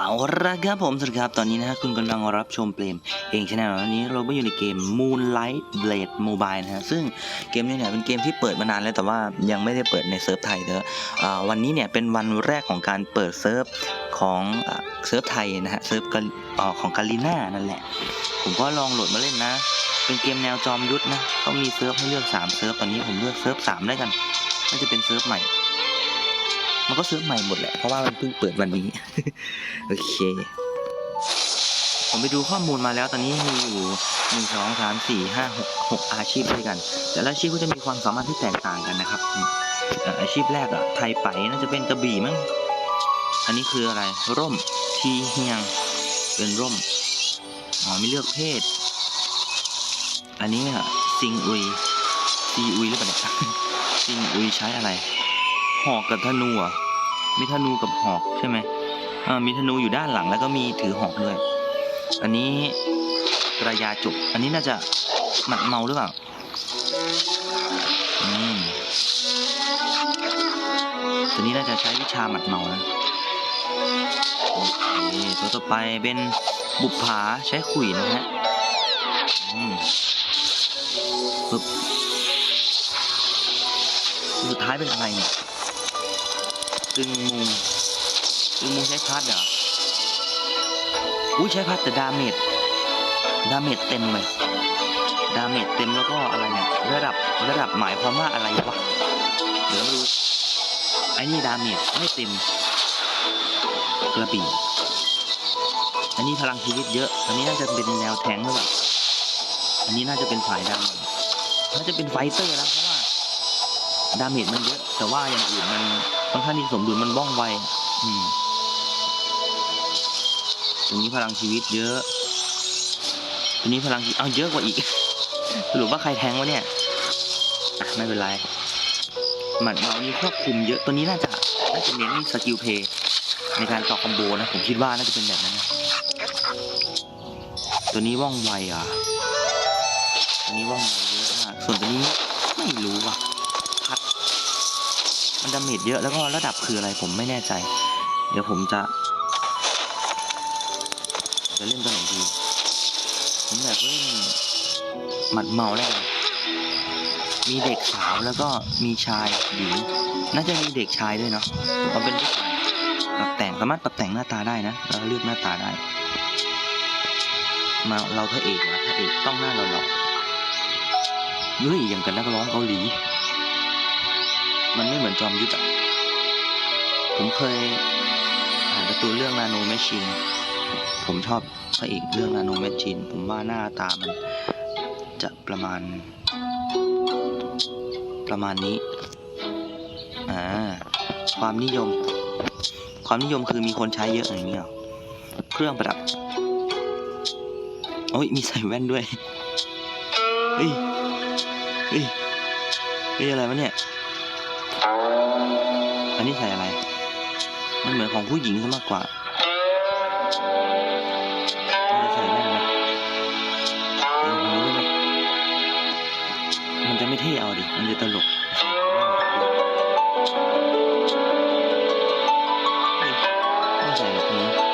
เอาละครับผมสวัสดีครับ ตอนนี้นะฮะคุณกำลังรับชมเปลมเองชแนลวันนี้เราก็อยู่ในเกม Moonlight Blade Mobile นะฮะ ซึ่งเกมนี้เนี่ยเป็นเกมที่เปิดมานานแล้วแต่ว่ายังไม่ได้เปิดในเซิร์ฟไทยเด้อวันนี้เนี่ยเป็นวันแรกของการเปิดเซิร์ฟของเซิร์ฟไทยนะฮะ เซิร์ฟของกาลิน่านั่นแหละ ผมก็ลองโหลดมาเล่นนะ เป็นเกมแนวจอมยุทธนะเขามีเซิร์ฟให้เลือก3เซิร์ฟ ตอนนี้ผมเลือกเซิร์ฟ3ได้กัน น่าจะเป็นเซิร์ฟใหม่ มันก็ซิร์ฟใหม่หมดแหละ เพราะว่ามันเพิ่งเปิดวันนี้ โอเค ผมไปดูข้อมูลมาแล้วตอนนี้มีอยู่หนึ่งสองสามสี่ห้าหกหกอาชีพด้วยกัน แต่ละอาชีพก็จะมีความสามารถที่แตกต่างกันนะครับอืมเอ่ออาชีพแรกอะไทยไปน่าจะเป็นกระบี่มั้ง อันนี้คืออะไร ร่ม ทีเฮียง เป็นร่ม อ๋อไม่เลือกเพศ อันนี้อะซิงอุยซีอุยหรือเปล่าเนี่ยซิงอุยใช้อะไร หอกกับธนูอะ มีธนูกับหอกใช่ไหมอ่ามีธนูอยู่ด้านหลังแล้วก็มีถือหอกด้วย อันนี้กระยาจุกอันนี้น่าจะหมัดเมาหรือเปล่าอืมตัวนี้น่าจะใช้วิชาหมัดเมานะโอเคตัวต่อไปเป็นบุปผาใช้ขุยนะฮะอืมปึ๊บสุดท้ายเป็นอะไรเนี่ย ตึงมุงตึงมุงใช้พัดเหรออุ้ยใช้พัดแต่ดาเมจดาเมจเต็มเลยดาเมจเต็มแล้วก็อะไรเนี่ยระดับระดับหมายความว่าอะไรวะเดี๋ยวมาดูไอ้นี่ดาเมจไม่เต็มกระบี่อันนี้พลังชีวิตเยอะ อันนี้น่าจะเป็นแนวแทงหรือเปล่าอันนี้น่าจะเป็นฝ่ายดาเมจน่าจะเป็นไฟเตอร์นะเพราะว่าดาเมจมันเยอะแต่ว่าอย่างอื่นมัน ค่อนข้างที่สมดุลมันว่องไวอืมตรงนี้พลังชีวิตเยอะ ตรงนี้พลังชีวิตเอาเยอะกว่าอีก สรุปว่าใครแทงวะเนี่ยอะไม่เป็นไรหมัดเมานี่ควบคุมเยอะ ตัวนี้น่าจะน่าจะเน้นสกิลเพย์ในการต่อคอมโบนะ ผมคิดว่าน่าจะเป็นแบบนั้นนะ ตัวนี้ว่องไวอะ ตัวนี้ว่องไวเยอะมาก ส่วนตัวนี้ไม่รู้ว่ะพัด มันดาเมจเยอะแล้วก็ระดับคืออะไรผมไม่แน่ใจ เดี๋ยวผมจะจะเล่นตัวไหนดีผมอยากเล่นหมัดเมาแล้วกันมีเด็กสาวแล้วก็มีชายหญิงน่าจะมีเด็กชายด้วยเนาะเอาเป็นผู้ชายปรับแต่งสามารถปรับแต่งหน้าตาได้นะแล้วเลือกหน้าตาได้ มาเราพระเอกนะพระเอกต้องหน้าหล่อๆเฮ้ยอย่างกันนักร้องเกาหลี มันไม่เหมือนจอมยุทธอะผมเคยอ่านการ์ตูนเรื่องนาโนแมชชีน ผมชอบพระเอกเรื่องนาโนแมชชีน ผมว่าหน้าตามันจะประมาณ ประมาณนี้ อ่า ความนิยม ความนิยมคือมีคนใช้เยอะอย่างนี้เหรอเครื่องประดับ โอ้ย มีใส่แว่นด้วย เฮ้ย เฮ้ย เฮ้ยอะไรวะเนี่ย อันนี้ใส่อะไร มันเหมือนของผู้หญิงซะมากกว่าใส่แว่นไหมใส่หูด้ไหมมันจะไม่เท่เอาดิ มันจะตลกไม่ใส่แบบนี้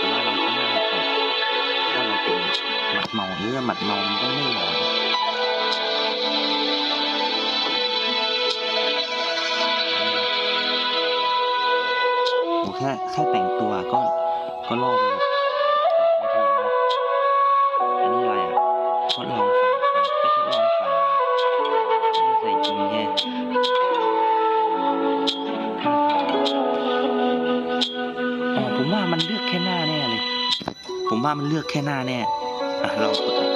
แต่ว่าเราก็น่าจะเปิดว่าเราเป็นหมัดเมาหรือหมัดเมามันต้องไม่หล่อโอ้แค่แค่แต่งตัวก็ก็ลอไมว่ามันเลือกแค่หน้าแน่เลย ผมว่ามันเลือกแค่หน้าแน่ อะลองกด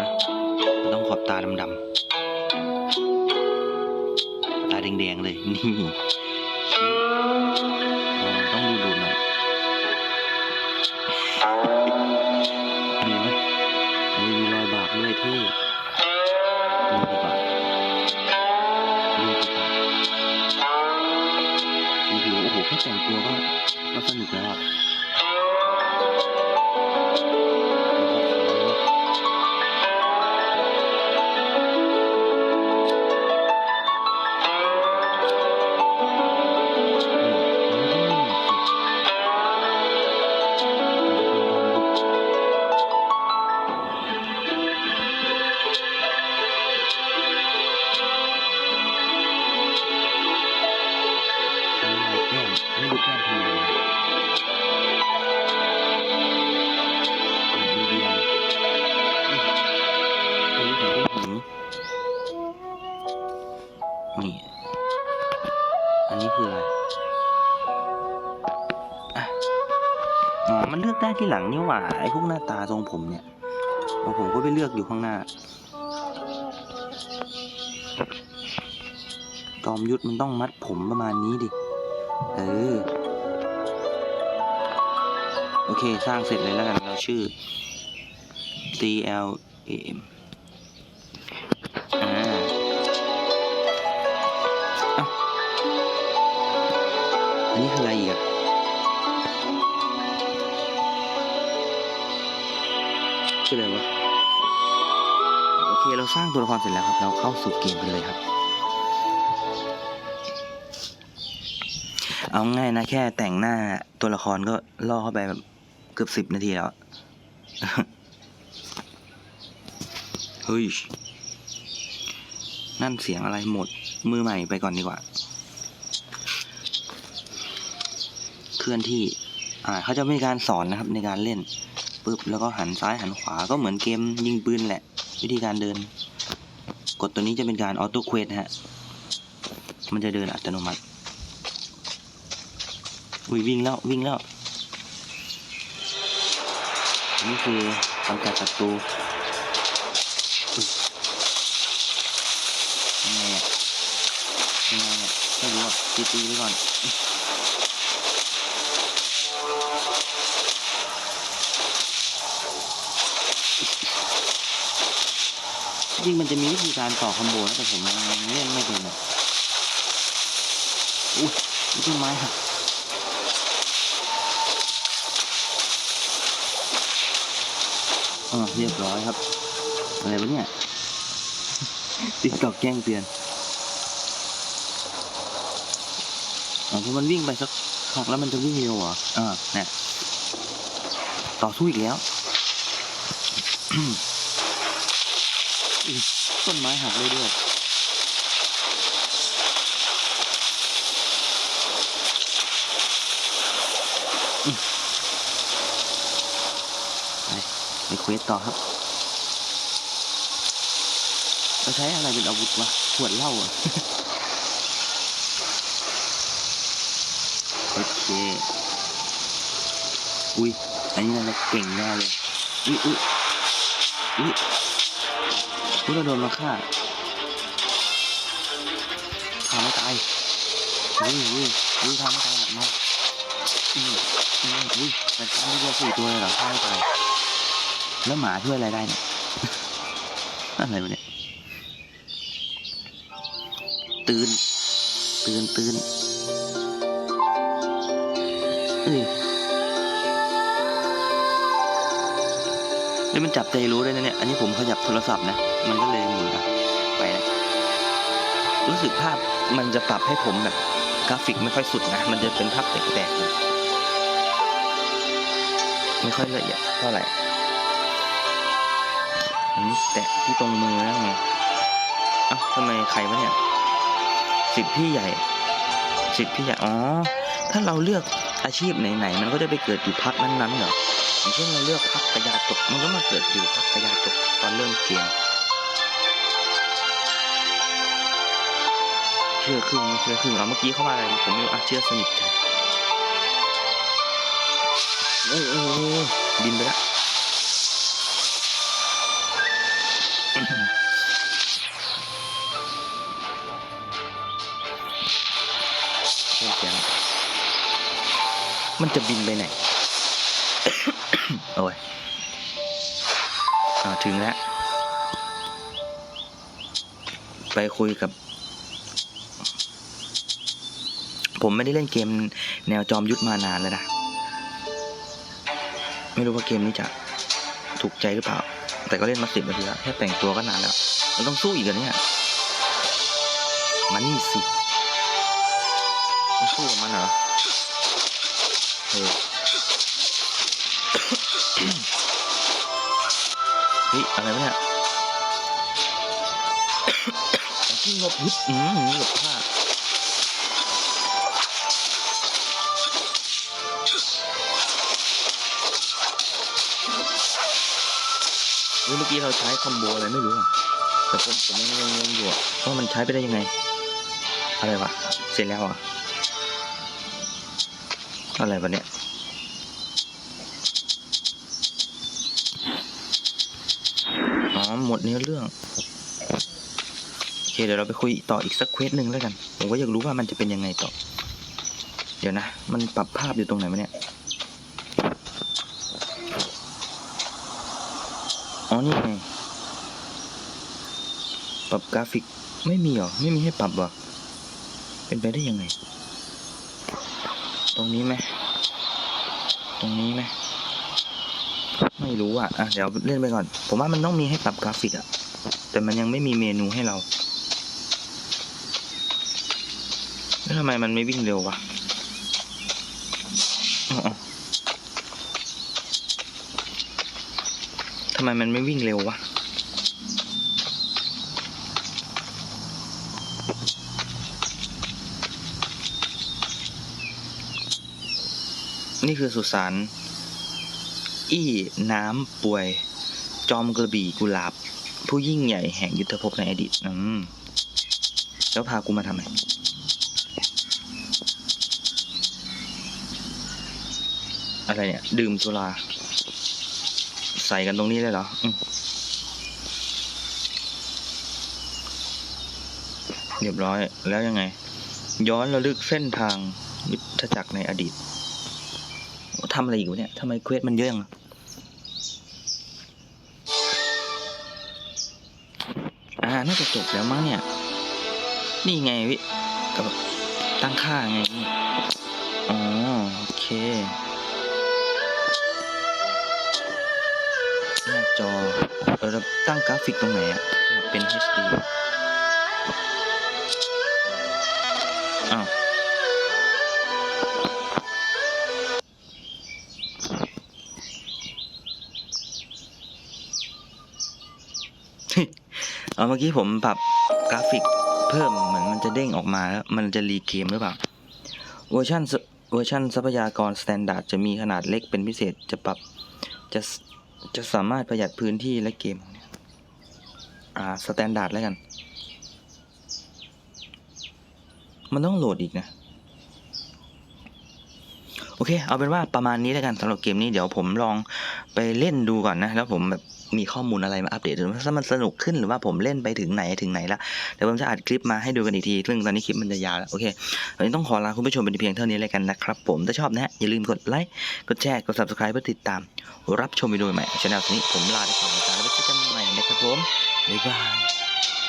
นะมันต้องขอบตาดำๆตาแดงๆเลย นี่ต้องดูดูหน่อยมีไหมมีมีรอยบากด้วยที่ดูดีกว่าดูดีกว่าสีผิวโอ้โหแค่แต่งตัวก็ก็สนุกแล้วอะ ที่หลังนี่หว่าไอ้พวกหน้าตาทรงผมเนี่ยของผมก็ไปเลือกอยู่ข้างหน้า จอมยุทธมันต้องมัดผมประมาณนี้ดิ เออ โอเค สร้างเสร็จเลยแล้วกัน เราชื่อ C L A M อ่าอันนี้คืออะไรอีกอะ ชื่ออะไรวะโอเคเราสร้างตัวละครเสร็จแล้วครับ เราเข้าสู่เกมกันเลยครับ เอาง่ายนะแค่แต่งหน้าตัวละครก็ล่อเข้าไปแบบเกือบสิบนาทีแล้ว เฮ้ย นั่นเสียงอะไรหมด มือใหม่ไปก่อนดีกว่า เคลื่อนที่ อ่าเขาจะมีการสอนนะครับในการเล่น ปึ๊บแล้วก็หันซ้ายหันขวาก็เหมือนเกมยิงปืนแหละ วิธีการเดิน กดตัวนี้จะเป็นการออโต้เควสฮะ มันจะเดินอัตโนมัติอุ้ยวิ่งแล้ววิ่งแล้ว นี่คือกำจัดศัตรูยังไงอะยังไงอะไม่รู้อะตีตีไปก่อน จริงมันจะมีวิธีการต่อคอมโบนะแต่ผมเล่นไม่เป็นอะอุ้ยต้นไม้หักอ่าเรียบร้อยครับ อะไรวะเนี่ยติ๊กตอกแจ้งเตือนอ๋อพอมันวิ่งไปสักพักแล้วมันจะวิ่งเร็วเหรออ่าเนี่ยต่อสู้อีกแล้ว ต้นไม้หักเลยด้วยอืมไปไปเควสต่อครับเราใช้อะไรเป็นอาวุธวะขวดเหล้าอะโอเค อุ้ย อันนี้น่าจะเก่งแน่เลย อุ้ยอุ้ย อุ้ยอุ้ยเราโดนมาฆ่าฆ่าไม่ตายอุ้ยอุ้ยอุ้ยฆ่าไม่ตายหนักมากอืมอืมอุ้ยแต่ฆ่าไม่เดียวสี่ตัวเลยเหรอฆ่าไม่ตายแล้วหมาช่วยอะไรได้เนี่ยอะไรวะเนี่ยตื่นตื่นตื่นเอ้ย นี่มันจับใจรู้ด้วยนะเนี่ย อันนี้ผมขยับโทรศัพท์นะ มันก็เลยหมุนไปแล้วรู้สึกภาพมันจะปรับให้ผมแบบกราฟิกไม่ค่อยสุดนะ มันจะเป็นภาพแตกๆอยู่ไม่ค่อยละเอียดเท่าไหร่ อันนี้แตะที่ตรงมือแล้วไงอ้าทำไมใครวะเนี่ย สิทธิ์พี่ใหญ่ สิทธิ์พี่ใหญ่ อ๋อ ถ้าเราเลือกอาชีพไหนๆ มันก็จะไปเกิดอยู่พักนั้นๆเหรอ อย่างเช่นเราเลือกพักกระยาจกมันก็มาเกิดอยู่พักกระยาจกตอนเริ่มเกมเชื่อครึ่งไม่เชื่อครึ่งเอาเมื่อกี้เข้ามาอะไรผมไม่รู้อะเชื่อสนิทใจเออเออบินไปละมันจะบินไปไหน โอ้ยอ่าถึงแล้ว ไปคุยกับ ผมไม่ได้เล่นเกมแนวจอมยุทธมานานแล้วนะ ไม่รู้ว่าเกมนี้จะถูกใจหรือเปล่า แต่ก็เล่นมาสิบนาทีแล้วแค่แต่งตัวก็นานแล้ว มันต้องสู้อีกเหรอเนี่ยมานี่สิต้องสู้กับมันเหรอเออ เฮ้ยอะไรวะเนี่ยที่งบฮึบอืมหลบผ้าเมื่อกี้เราใช้คอมโบอะไรไม่รู้อะแต่ผมผมยังงงอยู่อะว่ามันใช้ไปได้ยังไง อะไรวะ เสร็จแล้วอะ อะไรวะเนี่ย อ๋อ หมด เนื้อเรื่องโอเคเดี๋ยวเราไปคุยต่ออีกสักเควสหนึ่งแล้วกัน ผมก็อยากรู้ว่ามันจะเป็นยังไงต่อ เดี๋ยวนะ มันปรับภาพอยู่ตรงไหนวะเนี่ยอ๋อนี่ไงปรับกราฟิกไม่มีหรอ ไม่มีให้ปรับหรอ เป็นไปได้ยังไง ตรงนี้ไหมตรงนี้ไหม ไม่รู้อะอะเดี๋ยวเล่นไปก่อน ผมว่ามันต้องมีให้ปรับกราฟิกอะ แต่มันยังไม่มีเมนูให้เราแล้วทำไมมันไม่วิ่งเร็ววะทำไมมันไม่วิ่งเร็ววะนี่คือสุสาน อี้น้ำป่วย จอมกระบี่กุหลาบ ผู้ยิ่งใหญ่แห่งยุทธภพในอดีตอืมแล้วพากูมาทำไมอะไรเนี่ย ดื่มสุราใส่กันตรงนี้เลยเหรออเรียบร้อยแล้วยังไง ย้อนระลึกเส้นทางยุทธจักรในอดีตทำอะไรอยู่เนี่ยทำไมเควสมันเยอะจังอะอ่า น่าจะจบแล้วมั้งเนี่ย นี่ไงวิกับตั้งค่าไงอ๋อโอเคหน้าจอเออเราตั้งกราฟิกตรงไหนอะเป็น HD เอาเมื่อกี้ผมปรับกราฟิกเพิ่มเหมือนมันจะเด้งออกมาแล้วมันจะรีเกมหรือเปล่าเวอร์ชันเวอร์ชันทรัพยากรสแตนดาร์ดจะมีขนาดเล็กเป็นพิเศษจะปรับจะจะสามารถประหยัดพื้นที่และเกมอ่าสแตนดาร์ดแล้วกัน มันต้องโหลดอีกนะ โอเค เอาเป็นว่าประมาณนี้แล้วกันสำหรับเกมนี้เดี๋ยวผมลอง ไปเล่นดูก่อนนะ แล้วผมแบบมีข้อมูลอะไรมาอัปเดตถ้ามันสนุกขึ้นหรือว่าผมเล่นไปถึงไหนถึงไหนละเดี๋ยวผมจะอัดคลิปมาให้ดูกันอีกทีซึ่งตอนนี้คลิปมันจะยาวแล้วโอเควันนี้ต้องขอลาคุณผู้ชมเป็นเพียงเท่านี้เลยกันนะครับผมถ้าชอบนะฮะอย่าลืมกดไลค์กดแชร์กด subscribe เพื่อติดตาม รับชมวิดีโอใหม่ช่องนี้ผมลาไปก่อนนะครับแล้วเจอกันใหม่นะครับผมบ๊ายบาย